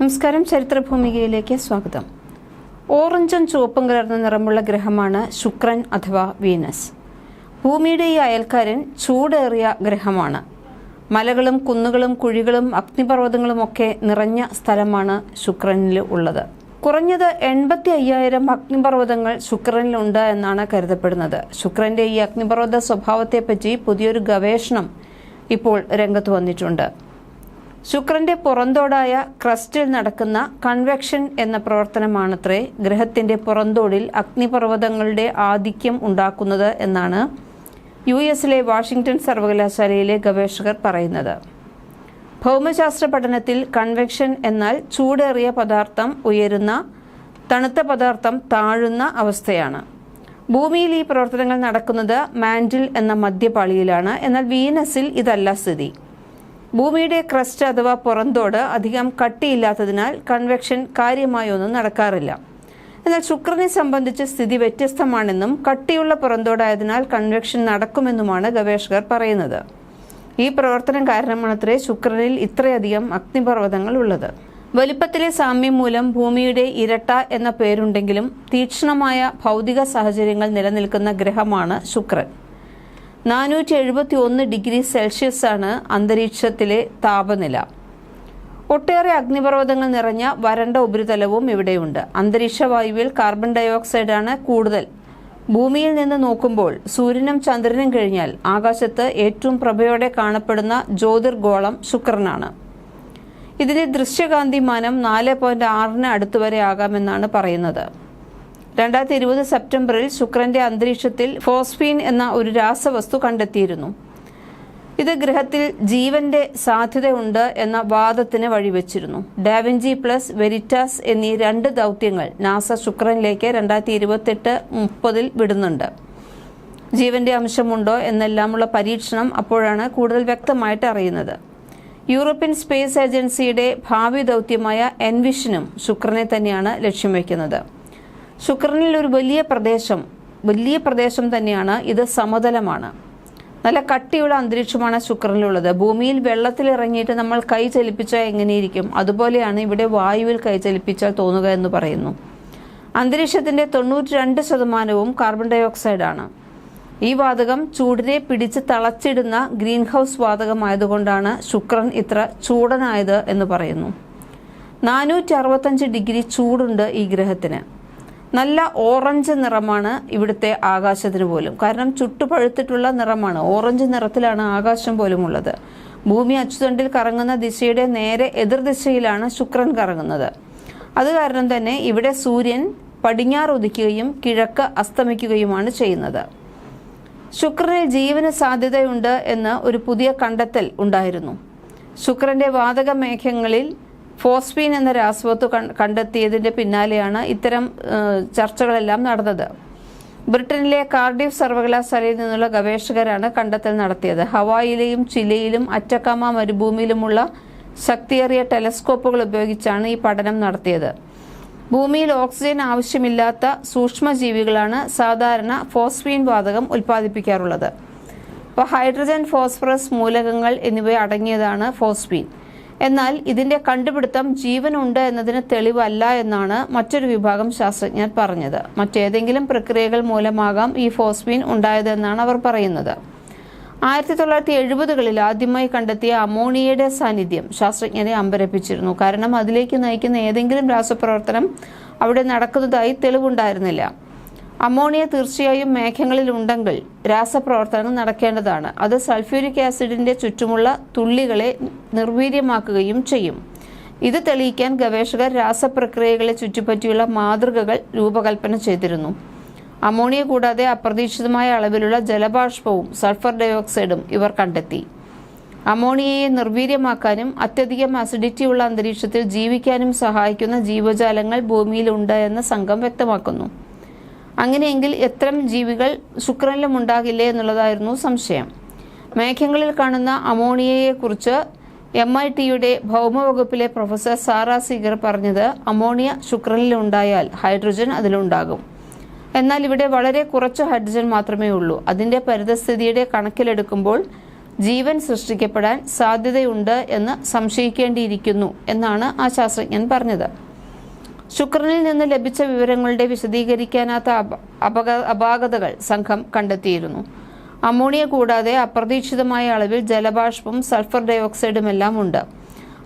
നമസ്കാരം. ചരിത്രഭൂമികയിലേക്ക് സ്വാഗതം. ഓറഞ്ചും ചുവപ്പും കലർന്ന നിറമുള്ള ഗ്രഹമാണ് ശുക്രൻ അഥവാ വീനസ്. ഭൂമിയുടെ ഈ അയൽക്കാരൻ ചൂടേറിയ ഗ്രഹമാണ്. മലകളും കുന്നുകളും കുഴികളും അഗ്നിപർവതങ്ങളും ഒക്കെ നിറഞ്ഞ സ്ഥലമാണ് ശുക്രനിൽ ഉള്ളത്. കുറഞ്ഞത് എൺപത്തി അയ്യായിരം അഗ്നിപർവതങ്ങൾ ശുക്രനിലുണ്ട് എന്നാണ് കരുതപ്പെടുന്നത്. ശുക്രന്റെ ഈ അഗ്നിപർവത സ്വഭാവത്തെപ്പറ്റി പുതിയൊരു ഗവേഷണം ഇപ്പോൾ രംഗത്ത് വന്നിട്ടുണ്ട്. ശുക്രന്റെ പുറന്തോടായ ക്രസ്റ്റിൽ നടക്കുന്ന കൺവെക്ഷൻ എന്ന പ്രവർത്തനമാണത്രേ ഗ്രഹത്തിന്റെ പുറന്തോടിൽ അഗ്നിപർവതങ്ങളുടെ ആധിക്യം ഉണ്ടാക്കുന്നത് എന്നാണ് യു എസിലെ വാഷിംഗ്ടൺ സർവകലാശാലയിലെ ഗവേഷകർ പറയുന്നത്. ഭൗമശാസ്ത്ര പഠനത്തിൽ കൺവെക്ഷൻ എന്നാൽ ചൂടേറിയ പദാർത്ഥം ഉയരുന്ന തണുത്ത പദാർത്ഥം താഴുന്ന അവസ്ഥയാണ്. ഭൂമിയിൽ ഈ പ്രവർത്തനങ്ങൾ നടക്കുന്നത് മാൻഡിൽ എന്ന മധ്യപാളിയിലാണ് എന്നാൽ വീനസിൽ ഇതല്ല സ്ഥിതി. ഭൂമിയുടെ ക്രസ്റ്റ് അഥവാ പുറന്തോട് അധികം കട്ടിയില്ലാത്തതിനാൽ കൺവെക്ഷൻ കാര്യമായൊന്നും നടക്കാറില്ല. എന്നാൽ ശുക്രനെ സംബന്ധിച്ച് സ്ഥിതി വ്യത്യസ്തമാണെന്നും കട്ടിയുള്ള പുറന്തോടായതിനാൽ കൺവെക്ഷൻ നടക്കുമെന്നുമാണ് ഗവേഷകർ പറയുന്നത്. ഈ പ്രവർത്തനം കാരണമാണത്രേ ശുക്രനിൽ ഇത്രയധികം അഗ്നിപർവതങ്ങൾ ഉള്ളത്. വലിപ്പത്തിലെ സാമ്യം മൂലം ഭൂമിയുടെ ഇരട്ട എന്ന പേരുണ്ടെങ്കിലും തീക്ഷ്ണമായ ഭൗതിക സാഹചര്യങ്ങൾ നിലനിൽക്കുന്ന ഗ്രഹമാണ് ശുക്രൻ. നാനൂറ്റി എഴുപത്തി ഒന്ന് ഡിഗ്രി സെൽഷ്യസ് ആണ് അന്തരീക്ഷത്തിലെ താപനില. ഒട്ടേറെ അഗ്നിപർവതങ്ങൾ നിറഞ്ഞ വരണ്ട ഉപരിതലവും ഇവിടെയുണ്ട്. അന്തരീക്ഷ വായുവിൽ കാർബൺ ഡയോക്സൈഡാണ് കൂടുതൽ. ഭൂമിയിൽ നിന്ന് നോക്കുമ്പോൾ സൂര്യനും ചന്ദ്രനും കഴിഞ്ഞാൽ ആകാശത്ത് ഏറ്റവും പ്രഭയോടെ കാണപ്പെടുന്ന ജ്യോതിർഗോളം ശുക്രനാണ്. ഇതിന്റെ ദൃശ്യകാന്തിമാനം നാല് പോയിന്റ് ആറിന് അടുത്തുവരെ ആകാമെന്നാണ് പറയുന്നത്. രണ്ടായിരത്തി ഇരുപത് സെപ്റ്റംബറിൽ ശുക്രന്റെ അന്തരീക്ഷത്തിൽ ഫോസ്ഫീൻ എന്ന ഒരു രാസവസ്തു കണ്ടെത്തിയിരുന്നു. ഇത് ഗ്രഹത്തിൽ ജീവന്റെ സാധ്യതയുണ്ട് എന്ന വാദത്തിന് വഴിവെച്ചിരുന്നു. ഡാവിഞ്ചി പ്ലസ് വെരിറ്റാസ് എന്നീ രണ്ട് ദൗത്യങ്ങൾ നാസ ശുക്രനിലേക്ക് രണ്ടായിരത്തി ഇരുപത്തെട്ട് മുപ്പതിൽ വിടുന്നുണ്ട്. ജീവന്റെ അംശമുണ്ടോ എന്നെല്ലാമുള്ള പരീക്ഷണം അപ്പോഴാണ് കൂടുതൽ വ്യക്തമായിട്ട് അറിയുന്നത്. യൂറോപ്യൻ സ്പേസ് ഏജൻസിയുടെ ഭാവി ദൗത്യമായ എൻവിഷനും ശുക്രനെ തന്നെയാണ് ലക്ഷ്യം വയ്ക്കുന്നത് ശുക്രനിൽ ഒരു വലിയ പ്രദേശം വലിയ പ്രദേശം തന്നെയാണ്. ഇത് സമതലമാണ്. നല്ല കട്ടിയുള്ള അന്തരീക്ഷമാണ് ശുക്രനിലുള്ളത്. ഭൂമിയിൽ വെള്ളത്തിൽ ഇറങ്ങിയിട്ട് നമ്മൾ കൈ ചലിപ്പിച്ചാൽ എങ്ങനെയിരിക്കും? അതുപോലെയാണ് ഇവിടെ വായുവിൽ കൈ ചലിപ്പിച്ചാൽ തോന്നുക എന്ന് പറയുന്നു. അന്തരീക്ഷത്തിന്റെ തൊണ്ണൂറ്റി രണ്ട് ശതമാനവും കാർബൺ ഡയോക്സൈഡാണ് ഈ വാതകം ചൂടിനെ പിടിച്ച് തളച്ചിടുന്ന ഗ്രീൻ ഹൗസ് വാതകമായതുകൊണ്ടാണ് ശുക്രൻ ഇത്ര ചൂടനായത് എന്ന് പറയുന്നു. നാനൂറ്റി അറുപത്തഞ്ച് ഡിഗ്രി ചൂടുണ്ട് ഈ ഗ്രഹത്തിന്. നല്ല ഓറഞ്ച് നിറമാണ് ഇവിടുത്തെ ആകാശത്തിന് പോലും. കാരണം ചുട്ടുപഴുത്തിട്ടുള്ള നിറമാണ്. ഓറഞ്ച് നിറത്തിലാണ് ആകാശം പോലും ഉള്ളത്. ഭൂമി അച്ചുതണ്ടിൽ കറങ്ങുന്ന ദിശയുടെ നേരെ എതിർദിശയിലാണ് ശുക്രൻ കറങ്ങുന്നത്. അത് കാരണം തന്നെ ഇവിടെ സൂര്യൻ പടിഞ്ഞാറ് ഉദിക്കുകയും കിഴക്ക് അസ്തമിക്കുകയുമാണ് ചെയ്യുന്നത്. ശുക്രനിൽ ജീവന് സാധ്യതയുണ്ട് എന്ന് ഒരു പുതിയ കണ്ടെത്തൽ ഉണ്ടായിരുന്നു. ശുക്രന്റെ വാതക മേഘങ്ങളിൽ ഫോസ്ഫീൻ എന്ന രാസവസ്തു കണ്ടെത്തിയതിന്റെ പിന്നാലെയാണ് ഇത്തരം ചർച്ചകളെല്ലാം നടന്നത്. ബ്രിട്ടനിലെ കാർഡിഫ് സർവകലാശാലയിൽ നിന്നുള്ള ഗവേഷകരാണ് കണ്ടെത്തൽ നടത്തിയത്. ഹവായിലെയും ചിലയിലും അറ്റക്കാമ മരുഭൂമിയിലുമുള്ള ശക്തിയേറിയ ടെലസ്കോപ്പുകൾ ഉപയോഗിച്ചാണ് ഈ പഠനം നടത്തിയത്. ഭൂമിയിൽ ഓക്സിജൻ ആവശ്യമില്ലാത്ത സൂക്ഷ്മജീവികളാണ് സാധാരണ ഫോസ്ഫീൻ വാതകം ഉൽപ്പാദിപ്പിക്കാറുള്ളത്. അപ്പോൾ ഹൈഡ്രജൻ ഫോസ്ഫറസ് മൂലകങ്ങൾ എന്നിവ അടങ്ങിയതാണ് ഫോസ്ഫീൻ. എന്നാൽ ഇതിന്റെ കണ്ടുപിടുത്തം ജീവനുണ്ട് എന്നതിന് തെളിവല്ല എന്നാണ് മറ്റൊരു വിഭാഗം ശാസ്ത്രജ്ഞർ പറഞ്ഞത്. മറ്റേതെങ്കിലും പ്രക്രിയകൾ മൂലമാകാം ഈ ഫോസ്ഫീൻ ഉണ്ടായതെന്നാണ് അവർ പറയുന്നത്. ആയിരത്തി തൊള്ളായിരത്തി എഴുപതുകളിൽ ആദ്യമായി കണ്ടെത്തിയ അമോണിയയുടെ സാന്നിധ്യം ശാസ്ത്രജ്ഞരെ അമ്പരപ്പിച്ചിരുന്നു. കാരണം അതിലേക്ക് നയിക്കുന്ന ഏതെങ്കിലും രാസപ്രവർത്തനം അവിടെ നടക്കുന്നതായി തെളിവുണ്ടായിരുന്നില്ല. അമോണിയ തീർച്ചയായും മേഘങ്ങളിൽ ഉണ്ടെങ്കിൽ രാസപ്രവർത്തനം നടക്കേണ്ടതാണ്. അത് സൾഫ്യൂരിക് ആസിഡിന്റെ ചുറ്റുമുള്ള തുള്ളികളെ നിർവീര്യമാക്കുകയും ചെയ്യും. ഇത് തെളിയിക്കാൻ ഗവേഷകർ രാസപ്രക്രിയകളെ ചുറ്റിപ്പറ്റിയുള്ള മാതൃകകൾ രൂപകൽപ്പന ചെയ്തിരുന്നു. അമോണിയ കൂടാതെ അപ്രതീക്ഷിതമായ അളവിലുള്ള ജലബാഷ്പവും സൾഫർ ഡയോക്സൈഡും ഇവർ കണ്ടെത്തി. അമോണിയയെ നിർവീര്യമാക്കാനും അത്യധികം അസിഡിറ്റിയുള്ള അന്തരീക്ഷത്തിൽ ജീവിക്കാനും സഹായിക്കുന്ന ജീവജാലങ്ങൾ ഭൂമിയിലുണ്ട് എന്ന് സംഘം വ്യക്തമാക്കുന്നു. അങ്ങനെയെങ്കിൽ എത്രം ജീവികൾ ശുക്രനിലും ഉണ്ടാകില്ലേ എന്നുള്ളതായിരുന്നു സംശയം. മേഘങ്ങളിൽ കാണുന്ന അമോണിയയെക്കുറിച്ച് എം ഐ ടിയുടെ ഭൗമവകുപ്പിലെ പ്രൊഫസർ സാറ സീഗർ പറഞ്ഞത് അമോണിയ ശുക്രനിലുണ്ടായാൽ ഹൈഡ്രജൻ അതിലുണ്ടാകും. എന്നാൽ ഇവിടെ വളരെ കുറച്ച് ഹൈഡ്രജൻ മാത്രമേ ഉള്ളൂ. അതിന്റെ പരിതസ്ഥിതിയുടെ കണക്കിലെടുക്കുമ്പോൾ ജീവൻ സൃഷ്ടിക്കപ്പെടാൻ സാധ്യതയുണ്ട് എന്ന് സംശയിക്കേണ്ടിയിരിക്കുന്നു എന്നാണ് ആ ശാസ്ത്രജ്ഞൻ പറഞ്ഞത്. ശുക്രനിൽ നിന്ന് ലഭിച്ച വിവരങ്ങളുടെ വിശദീകരിക്കാനാത്ത അപ- അപക അപാകതകൾ സംഘം കണ്ടെത്തിയിരുന്നു. അമോണിയ കൂടാതെ അപ്രതീക്ഷിതമായ അളവിൽ ജലബാഷ്പം സൾഫർ ഡയോക്സൈഡും എല്ലാം ഉണ്ട്.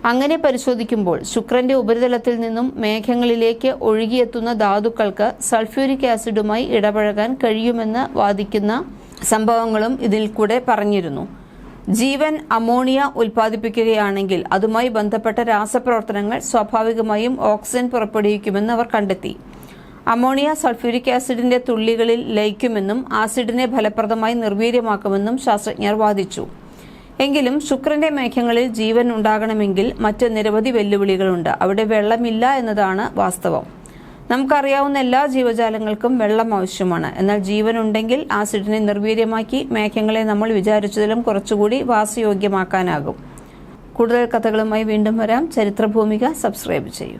അങ്ങനെ പരിശോധിക്കുമ്പോൾ ശുക്രന്റെ ഉപരിതലത്തിൽ നിന്നും മേഘങ്ങളിലേക്ക് ഒഴുകിയെത്തുന്ന ധാതുക്കൾക്ക് സൾഫ്യൂരിക് ആസിഡുമായി ഇടപഴകാൻ കഴിയുമെന്ന് വാദിക്കുന്ന സംഭവങ്ങളും ഇതിൽ കൂടെ പറഞ്ഞിരുന്നു. ജീവൻ അമോണിയ ഉൽപ്പാദിപ്പിക്കുകയാണെങ്കിൽ അതുമായി ബന്ധപ്പെട്ട രാസപ്രവർത്തനങ്ങൾ സ്വാഭാവികമായും ഓക്സിജൻ പുറപ്പെടുവിക്കുമെന്ന് അവർ കണ്ടെത്തി. അമോണിയ സൾഫ്യൂരിക് ആസിഡിന്റെ തുള്ളികളിൽ ലയിക്കുമെന്നും ആസിഡിനെ ഫലപ്രദമായി നിർവീര്യമാക്കുമെന്നും ശാസ്ത്രജ്ഞർ വാദിച്ചു. എങ്കിലും ശുക്രന്റെ മേഘങ്ങളിൽ ജീവൻ ഉണ്ടാകണമെങ്കിൽ മറ്റ് നിരവധി വെല്ലുവിളികളുണ്ട്. അവിടെ വെള്ളമില്ല എന്നതാണ് വാസ്തവം. നമുക്കറിയാവുന്ന എല്ലാ ജീവജാലങ്ങൾക്കും വെള്ളം ആവശ്യമാണ്. എന്നാൽ ജീവൻ ഉണ്ടെങ്കിൽ ആസിഡിനെ നിർവീര്യമാക്കി മേഘങ്ങളെ നമ്മൾ വിചാരിച്ചതിലും കുറച്ചുകൂടി വാസയോഗ്യമാക്കാനാകും. കൂടുതൽ കഥകളുമായി വീണ്ടും വരാം. ചരിത്രഭൂമിക സബ്സ്ക്രൈബ് ചെയ്യൂ.